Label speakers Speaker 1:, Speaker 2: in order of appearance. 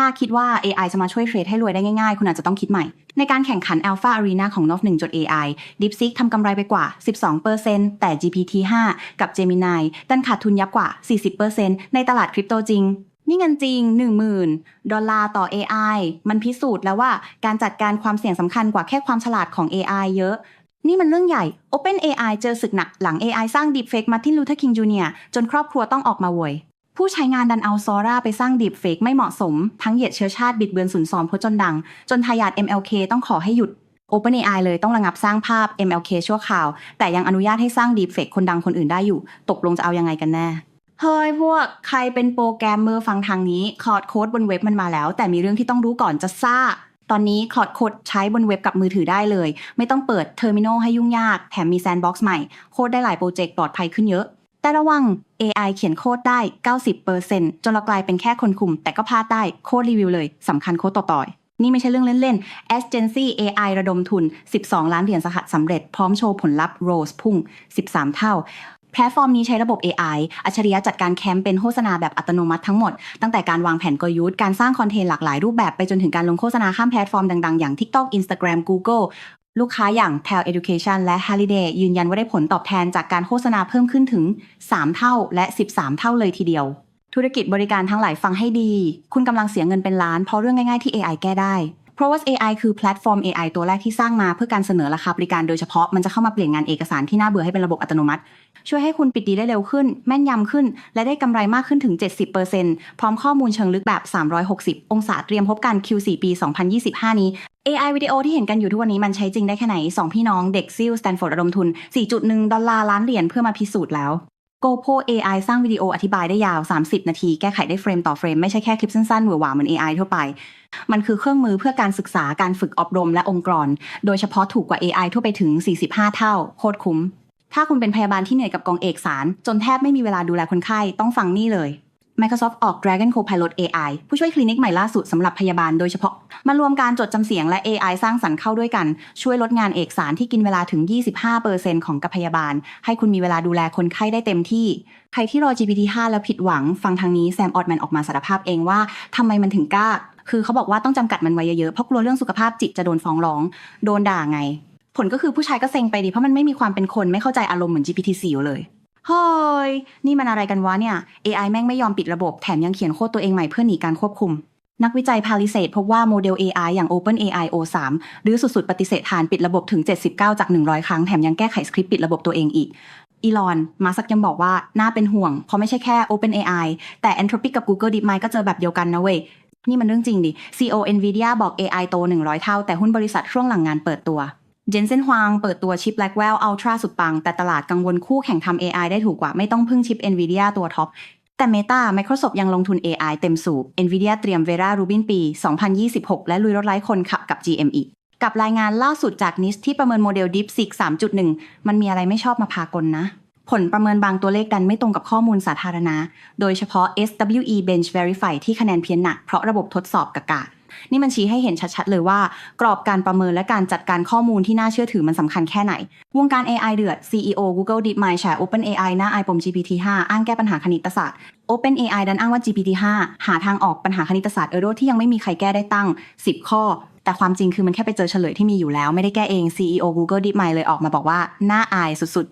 Speaker 1: ถ้าคิดว่า AI จะมาช่วยเทรดให้รวยได้ง่ายๆ คุณอาจจะต้องคิดใหม่ ในการแข่งขัน Alpha Arena ของ Nov 1.ai DeepSeek ทำกำไรไปกว่า 12%แต่ GPT-5 กับ Gemini ดันขาดทุนยับกว่า 40%ในตลาดคริปโตจริง นี่เงินจริง 10,000 ดอลลาร์ต่อ AI มันพิสูจน์แล้วว่าการจัดการความเสี่ยงสำคัญกว่าแค่ความฉลาดของ AI เยอะนี่มันเรื่องใหญ่ OpenAI เจอศึกหนักหลัง AI สร้าง Deepfake Martin Luther King Jr. จนครอบครัวต้องออกมาโวย ผู้ใช้งานดันเอาซอร่าไปสร้าง Deepfake ไม่เหมาะสม ทั้งเหยียดเชื้อชาติบิดเบือนสุนทรพจน์จนดัง จนทายาท MLK ต้องขอให้หยุด OpenAI เลยต้องระงับสร้างภาพ MLK ชั่วคราว แต่ยังอนุญาตให้สร้าง Deepfake คนดังคนอื่นได้อยู่ ตกลงจะเอายังไงกันแน่เฮ้ยพวกใครเป็นโปรแกรมเมอร์ฟังทางนี้คอร์ดโค้ดบนเว็บมันมาแล้ว แต่มีเรื่องที่ต้องรู้ก่อนจะซ่า ตอนนี้คอร์ดโค้ดใช้บนเว็บกับมือถือได้เลย ไม่ต้องเปิดเทอร์มินอลให้ยุ่งยาก แถมมีแซนด์บ็อกซ์ใหม่ โค้ดได้หลายโปรเจกต์ปลอดภัยขึ้นเยอะ แต่ระวัง AI เขียนโค้ดได้ 90%จนเรากลายเป็นแค่คนคุม แต่ก็พลาดได้โค้ดรีวิวเลยสำคัญโค้ดต่อๆนี่ไม่ใช่เรื่องเล่นๆ Agency AI ระดมทุน 12 ล้านเหรียญสหัสสำเร็จ พร้อมโชว์ผลลัพธ์ Rose พุ่ง 13 เท่า แพลตฟอร์มนี้ใช้ระบบ AI อัจฉริยะจัดการแคมเปญโฆษณาแบบอัตโนมัติทั้งหมด ตั้งแต่การวางแผนกลยุทธ์ การสร้างคอนเทนต์หลากหลายรูปแบบไปจนถึงการลงโฆษณาข้ามแพลตฟอร์มดังๆ อย่าง TikTok Instagram Google ลูกค้าอย่าง Tel Education และ Holiday ยืนยันว่าได้ผลตอบแทนจากการโฆษณาเพิ่มขึ้นถึง 3 เท่าและ 13 เท่าเลยทีเดียว ธุรกิจบริการทั้งหลายฟังให้ดี คุณกำลังเสียเงินเป็นล้านเพราะเรื่องง่ายๆที่ AI แก้ได้ เพราะว่า AI คือแพลตฟอร์ม AI ตัวแรกที่สร้างมาเพื่อการเสนอราคาบริการโดยเฉพาะมันจะเข้ามาเปลี่ยนงานเอกสารที่น่าเบื่อให้เป็นระบบอัตโนมัติ ช่วยให้คุณปิดดีได้เร็วขึ้น แม่นยำขึ้น และได้กำไรมากขึ้นถึง 70%พร้อมข้อมูลเชิงลึกแบบ 360 องศาเตรียมพบกัน Q4 ปี 2025 นี้ AI วิดีโอที่เห็นกันอยู่ทุกวันนี้มันใช้จริงได้แค่ไหน 2 พี่น้องเด็กซิลสแตนฟอร์ดระดมทุน 4.1 ดอลลาร์ล้านเหรียญเพื่อมาพิสูจน์แล้ว GoPro AI สร้างวิดีโออธิบายได้ยาว 30 นาที แก้ไขได้เฟรมต่อเฟรม ไม่ใช่แค่คลิปสั้นๆหวือหวาเหมือน AI ทั่วไป มันคือเครื่องมือเพื่อการศึกษาการฝึกอบรมและองค์กร โดยเฉพาะถูกกว่า AI ทั่วไปถึง 45 เท่า โคตรคุ้ม ถ้าคุณเป็นพยาบาลที่เหนื่อยกับกองเอกสาร จนแทบไม่มีเวลาดูแลคนไข้ต้องฟังนี่เลย Microsoft ออก Dragon Copilot AI ผู้ช่วยคลินิกใหม่ล่าสุดสำหรับพยาบาลโดยเฉพาะ มารวมการจดจำเสียงและ AI สร้างสรรค์เข้าด้วยกัน ช่วยลดงานเอกสารที่กินเวลาถึง 25%ของกับพยาบาล ให้คุณมีเวลาดูแลคนไข้ได้เต็มที่ ใครที่รอ GPT-5 แล้วผิดหวัง ฟังทางนี้แซมออดแมนออกมาสารภาพเองว่าทำไมมันถึงกล้า คือเขาบอกว่าต้องจำกัดมันไว้เยอะๆเพราะกลัวเรื่องสุขภาพจิตจะโดนฟ้องร้อง โดนด่าไง ผลก็คือผู้ชายก็เซ็งไปดิเพราะมันไม่มีความเป็นคนไม่เข้าใจอารมณ์เหมือน GPT-4 เลย เฮ้ย นี่มันอะไรกันวะเนี่ย AI แม่งไม่ยอมปิดระบบ แถมยังเขียนโค้ดตัวเองใหม่เพื่อหนีการควบคุม นักวิจัยพาลิเซตพบว่าโมเดล AI อย่าง OpenAI O3 หรือสุดๆ ปฏิเสธฐานปิดระบบถึง 79 จาก 100 ครั้ง แถมยังแก้ไขสคริปต์ปิดระบบตัวเองอีก อีลอน มาสักยังบอกว่า น่าเป็นห่วง เพราะไม่ใช่แค่ OpenAI แต่ Anthropic กับ Google DeepMind ก็เจอแบบเดียวกันนะเว้ย นี่มันเรื่องจริงดิ CEO Nvidia บอก AI โต 100 เท่า แต่หุ้นบริษัทช่วงหลังงานเปิดตัว เจนเซนฮวางเปิดตัวชิป Blackwell Ultra สุดปัง แต่ตลาดกังวลคู่แข่งทำ AI ได้ถูกกว่าไม่ต้องพึ่งชิป Nvidia ตัวท็อป แต่ Meta Microsoft ยังลงทุน AI เต็มสูบ Nvidia เตรียม Vera Rubin ปี 2026 และลุยรถไร้คนขับกับ GM อีกกับรายงานล่าสุดจาก NIST ที่ประเมินโมเดล DeepSeek 3.1 มันมีอะไรไม่ชอบมาพากลนะ ผลประเมินบางตัวเลขดันไม่ตรงกับข้อมูลสาธารณะ โดยเฉพาะ SWE Bench Verify ที่คะแนนเพี้ยนหนักเพราะระบบทดสอบกากาศ นี่มันชี้ให้เห็นชัดๆเลยว่า กรอบการประเมินและการจัดการข้อมูลที่น่าเชื่อถือมันสำคัญแค่ไหน วงการ AI เดือด CEO Google DeepMind แฉ OpenAI หน้าไอปม GPT-5 อ้างแก้ปัญหาคณิตศาสตร์ OpenAI ดันอ้างว่า GPT-5 หาทางออกปัญหาคณิตศาสตร์เออร์ที่ยังไม่มีใครแก้ได้ตั้ง 10 ข้อ แต่ความจริงคือมันแค่ไปเจอเฉลยที่มีอยู่แล้วไม่ได้แก้เอง CEO Google DeepMind เลยออกมาบอกว่าน่าอายสุด